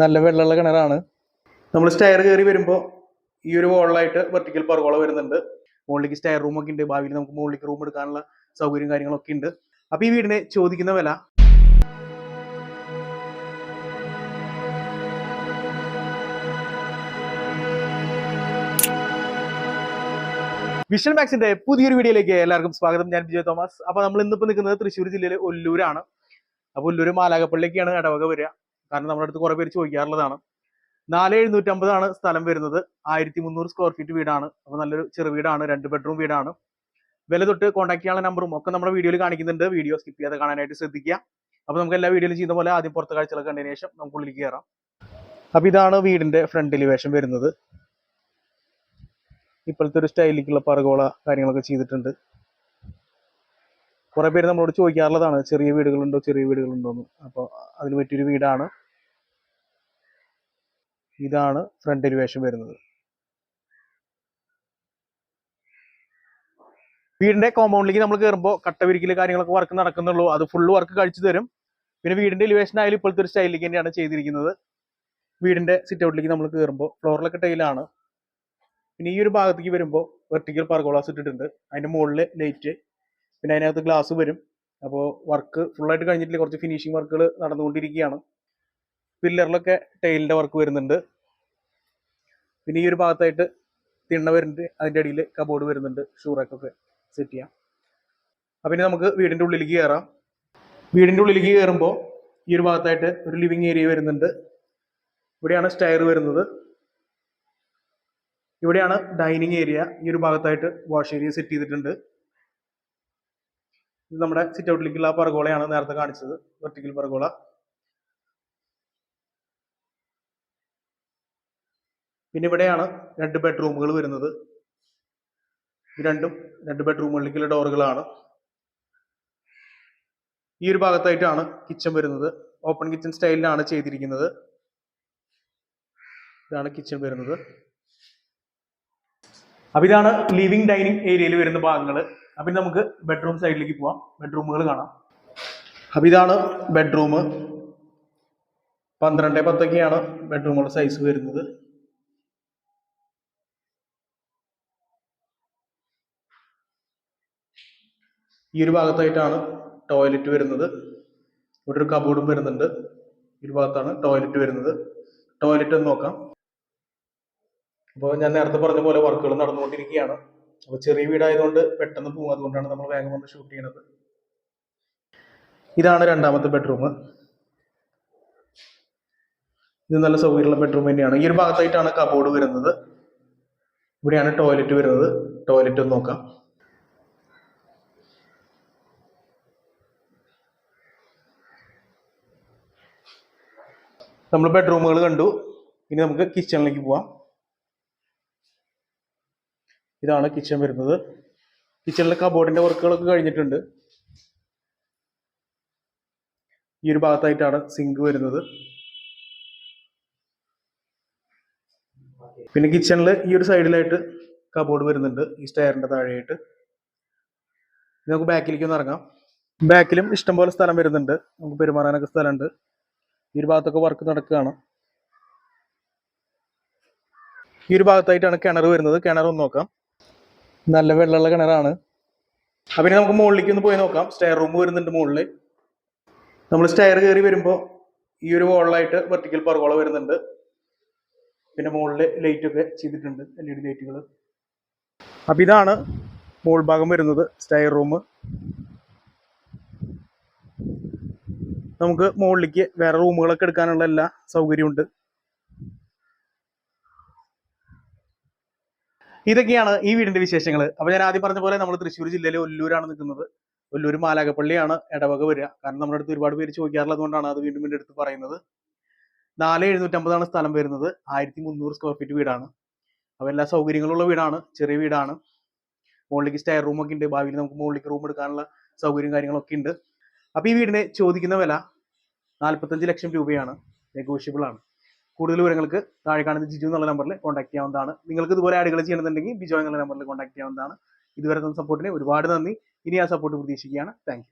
നല്ല വെള്ളമുള്ള കിണറാണ്. നമ്മൾ സ്റ്റയർ കയറി വരുമ്പോൾ ഈ ഒരു വോളായിട്ട് വെർട്ടിക്കൽ പർഗോള വരുന്നുണ്ട്. മുകളിലേക്ക് സ്റ്റയർ റൂമൊക്കെ ഉണ്ട്. ഭാവിയിൽ നമുക്ക് മുകളിലേക്ക് റൂം എടുക്കാനുള്ള സൗകര്യം കാര്യങ്ങളൊക്കെ ഉണ്ട്. അപ്പൊ ഈ വീടിനെ ചോദിക്കുന്ന വില? വിഷൻ മാക്സിന്റെ പുതിയൊരു വീഡിയോയിലേക്ക് എല്ലാവർക്കും സ്വാഗതം. ഞാൻ വിജയ് തോമസ്. അപ്പൊ നമ്മൾ ഇന്നിപ്പോ നിൽക്കുന്നത് തൃശ്ശൂർ ജില്ലയിലെ ഒല്ലൂരാണ്. അപ്പൊ ഒല്ലൂര് മാലാകപ്പള്ളിക്കാണ് ഇടവക വരിക. കാരണം നമ്മുടെ അടുത്ത് കുറേ പേര് ചോദിക്കാറുള്ളതാണ്. നാല് എഴുന്നൂറ്റമ്പതാണ് സ്ഥലം വരുന്നത്. ആയിരത്തി മുന്നൂറ് സ്ക്വയർ ഫീറ്റ് വീടാണ്. അപ്പോൾ നല്ലൊരു ചെറു വീടാണ്. രണ്ട് ബെഡ്റൂം വീടാണ്. വില തൊട്ട് കോൺടാക്ട് ചെയ്യാനുള്ള നമ്പറും ഒക്കെ നമ്മുടെ വീഡിയോയിൽ കാണിക്കുന്നുണ്ട്. വീഡിയോ സ്കിപ്പ് ചെയ്യാതെ കാണാനായിട്ട് ശ്രദ്ധിക്കുക. അപ്പോൾ നമുക്ക് എല്ലാ വീഡിയോയിലും ചെയ്യുന്ന പോലെ ആദ്യം പുറത്തെ കാഴ്ചകളൊക്കെ കണ്ടതിന് ശേഷം നമുക്ക് ഉള്ളിലേക്ക് കയറാം. അപ്പൊ ഇതാണ് വീടിന്റെ ഫ്രണ്ട് എലിവേഷൻ വരുന്നത്. ഇപ്പോഴത്തെ ഒരു സ്റ്റൈലിലേക്കുള്ള പറകോള കാര്യങ്ങളൊക്കെ ചെയ്തിട്ടുണ്ട്. കുറെ പേര് നമ്മളോട് ചോദിക്കാറുള്ളതാണ് ചെറിയ വീടുകളുണ്ടോ ചെറിയ വീടുകളുണ്ടോ? എന്ന്. അപ്പോൾ അതിന് പറ്റിയൊരു വീടാണ്. ഇതാണ് ഫ്രണ്ട് എലിവേഷൻ വരുന്നത്. വീടിന്റെ കോമ്പൗണ്ടിലേക്ക് നമ്മൾ കയറുമ്പോൾ കട്ടവിരിക്കൽ കാര്യങ്ങളൊക്കെ വർക്ക് നടക്കുന്നുള്ളൂ. അത് ഫുള്ള് വർക്ക് കഴിച്ചു തരും. പിന്നെ വീടിന്റെ എലിവേഷൻ ആയാലും ഇപ്പോഴത്തെ ഒരു സ്റ്റൈലിലേക്ക് തന്നെയാണ് ചെയ്തിരിക്കുന്നത്. വീടിന്റെ സിറ്റ് ഔട്ടിലേക്ക് നമ്മൾ കയറുമ്പോൾ ഫ്ലോറിലൊക്കെ ടൈലാണ് പിന്നെ ഈ ഒരു ഭാഗത്തേക്ക് വരുമ്പോൾ വെർട്ടിക്കൽ പർഗോളാസ് ഇട്ടിട്ടുണ്ട്. അതിന്റെ മുകളിൽ ലൈറ്റ് പിന്നെ അതിനകത്ത് ഗ്ലാസ് വരും. അപ്പോൾ വർക്ക് ഫുള്ളായിട്ട് കഴിഞ്ഞിട്ടില്ല. കുറച്ച് ഫിനിഷിംഗ് വർക്കുകൾ നടന്നുകൊണ്ടിരിക്കുകയാണ്. പില്ലറിലൊക്കെ ടൈലിന്റെ വർക്ക് വരുന്നുണ്ട്. പിന്നെ ഈ ഒരു ഭാഗത്തായിട്ട് തിണ്ണ വരുന്നുണ്ട്. അതിന്റെ അടിയിൽ കബോർഡ് വരുന്നുണ്ട്. ഷൂറൊക്കെ സെറ്റ് ചെയ്യാം. അപ്പം ഇനി നമുക്ക് വീടിന്റെ ഉള്ളിലേക്ക് കയറാം വീടിന്റെ ഉള്ളിലേക്ക് കയറുമ്പോൾ ഈ ഒരു ഭാഗത്തായിട്ട് ഒരു ലിവിങ് ഏരിയ വരുന്നുണ്ട്. ഇവിടെയാണ് സ്റ്റയർ വരുന്നത്. ഇവിടെയാണ് ഡൈനിങ് ഏരിയ ഈ ഒരു ഭാഗത്തായിട്ട് വാഷ് ഏരിയ സെറ്റ് ചെയ്തിട്ടുണ്ട്. ഇത് നമ്മുടെ സിറ്റ് ഔട്ടിലേക്കുള്ള പറഗോളയാണ് നേരത്തെ കാണിച്ചത്. വെർട്ടിക്കൽ പറഗോള പിന്നെ ഇവിടെയാണ് രണ്ട് ബെഡ്റൂമുകൾ വരുന്നത്. രണ്ടും രണ്ട് ബെഡ്റൂമുകളിലേക്കുള്ള ഡോറുകളാണ് ഈ ഒരു ഭാഗത്തായിട്ടാണ് കിച്ചൺ വരുന്നത്. ഓപ്പൺ കിച്ചൺ സ്റ്റൈലിലാണ് ചെയ്തിരിക്കുന്നത്. ഇതാണ് കിച്ചൺ വരുന്നത്. അപ്പൊ ഇതാണ് ലിവിംഗ് ഡൈനിങ് ഏരിയയിൽ വരുന്ന ഭാഗങ്ങൾ അപ്പൊ നമുക്ക് ബെഡ്റൂം സൈഡിലേക്ക് പോവാം. ബെഡ്റൂമുകൾ കാണാം. അപ്പൊ ഇതാണ് ബെഡ്റൂം പന്ത്രണ്ട് പത്തൊക്കെയാണ് ബെഡ്റൂമുകളുടെ സൈസ് വരുന്നത്. ഈ ഒരു ഭാഗത്തായിട്ടാണ് ടോയ്ലറ്റ് വരുന്നത്. ഇവിടെ ഒരു കബോർഡും വരുന്നുണ്ട്. ഈ ഭാഗത്താണ് ടോയ്ലറ്റ് വരുന്നത്. ടോയ്ലറ്റ് ഒന്ന് നോക്കാം. അപ്പോൾ ഞാൻ നേരത്തെ പറഞ്ഞ പോലെ വർക്കുകൾ നടന്നുകൊണ്ടിരിക്കുകയാണ്. അപ്പോൾ ചെറിയ വീടായതുകൊണ്ട് പെട്ടെന്ന് പോകും അതുകൊണ്ടാണ് നമ്മൾ വേഗം വന്ന് ഷൂട്ട് ചെയ്യണത്. ഇതാണ് രണ്ടാമത്തെ ബെഡ്റൂം ഇത് നല്ല സൗകര്യമുള്ള ബെഡ്റൂം തന്നെയാണ്. ഈ ഒരു ഭാഗത്തായിട്ടാണ് കബോർഡ് വരുന്നത്. ഇവിടെയാണ് ടോയ്ലറ്റ് വരുന്നത്. ടോയ്ലറ്റ് ഒന്ന് നോക്കാം. നമ്മൾ ബെഡ്റൂമുകൾ കണ്ടു. ഇനി നമുക്ക് കിച്ചണിലേക്ക് പോവാം. ഇതാണ് കിച്ചൺ വരുന്നത്. കിച്ചണിലെ കബോർഡിന്റെ വർക്കുകളൊക്കെ കഴിഞ്ഞിട്ടുണ്ട്. ഈ ഒരു ഭാഗത്തായിട്ടാണ് സിങ്ക് വരുന്നത്. പിന്നെ കിച്ചണിൽ ഈ ഒരു സൈഡിലായിട്ട് കബോർഡ് വരുന്നുണ്ട്. ഈ സ്റ്റയറിന്റെ താഴെയായിട്ട്. നമുക്ക് ബാക്കിലേക്ക് ഒന്ന് ഇറങ്ങാം. ബാക്കിലും ഇഷ്ടംപോലെ സ്ഥലം വരുന്നുണ്ട്. നമുക്ക് പെരുമാറാനൊക്കെ സ്ഥലമുണ്ട്. ഈ ഒരു ഭാഗത്തൊക്കെ വർക്ക് നടക്കുകയാണ്. ഈ ഒരു ഭാഗത്തായിട്ടാണ് കിണർ വരുന്നത്. കിണർ ഒന്ന് നോക്കാം. നല്ല വെള്ളമുള്ള കിണറാണ്. അപ്പം ഇനി നമുക്ക് മുകളിലേക്ക് ഒന്ന് പോയി നോക്കാം. സ്റ്റെയർ റൂം വരുന്നുണ്ട് മുകളിൽ നമ്മൾ സ്റ്റെയർ കയറി വരുമ്പോൾ ഈ ഒരു വോളായിട്ട് വെർട്ടിക്കൽ പർഗോള വരുന്നുണ്ട്. പിന്നെ മുകളിൽ ലൈറ്റൊക്കെ ചെയ്തിട്ടുണ്ട്. എൽ ഇ ഡി ലൈറ്റുകൾ അപ്പം ഇതാണ് മുകൾ ഭാഗം വരുന്നത് സ്റ്റെയർ റൂം നമുക്ക് മുകളിലേക്ക് വേറെ റൂമുകളൊക്കെ എടുക്കാനുള്ള എല്ലാ സൗകര്യമുണ്ട് ഇതൊക്കെയാണ് ഈ വീടിന്റെ വിശേഷങ്ങൾ അപ്പൊ ഞാൻ ആദ്യം പറഞ്ഞ പോലെ നമ്മൾ തൃശ്ശൂർ ജില്ലയിലെ ഒല്ലൂരാണ് നിൽക്കുന്നത്. ഒല്ലൂർ മാലാകപ്പള്ളിയാണ് ഇടവക വരിക. കാരണം നമ്മുടെ അടുത്ത് ഒരുപാട് പേര് ചോദിക്കാറുള്ളത് കൊണ്ടാണ് അത് വീണ്ടും വീണ്ടും എടുത്ത് പറയുന്നത്. നാല് എഴുന്നൂറ്റമ്പതാണ് സ്ഥലം വരുന്നത്. ആയിരത്തി മുന്നൂറ് സ്ക്വയർ ഫീറ്റ് വീടാണ്. അപ്പോൾ എല്ലാ സൗകര്യങ്ങളുള്ള വീടാണ്. ചെറിയ വീടാണ്. മുകളിലേക്ക് സ്റ്റെയർ റൂമൊക്കെ ഉണ്ട്. ഭാവിയിൽ നമുക്ക് മുകളിലേക്ക് റൂം എടുക്കാനുള്ള സൗകര്യം കാര്യങ്ങളൊക്കെ ഉണ്ട്. അപ്പോൾ ഈ വീടിന് ചോദിക്കുന്ന വില നാൽപ്പത്തഞ്ച് ലക്ഷം രൂപയാണ്. നെഗോഷ്യബിൾ ആണ്. കൂടുതൽ വിവരങ്ങൾക്ക് താഴെ കാണുന്ന ജിജു എന്നുള്ള നമ്പറിൽ കോൺടാക്ട് ചെയ്യാവുന്നതാണ്. നിങ്ങൾക്ക് ഇതുപോലെ ആഡുകൾ ചെയ്യണമെന്നുണ്ടെങ്കിൽ ബിജോ എന്നുള്ള നമ്പറിൽ കോൺടാക്ട് ചെയ്യാവുന്നതാണ്. ഇതുവരെ തന്ന സപ്പോർട്ടിന് ഒരുപാട് നന്ദി. ഇനി ആ സപ്പോർട്ട് പ്രതീക്ഷിക്കുകയാണ്. താങ്ക്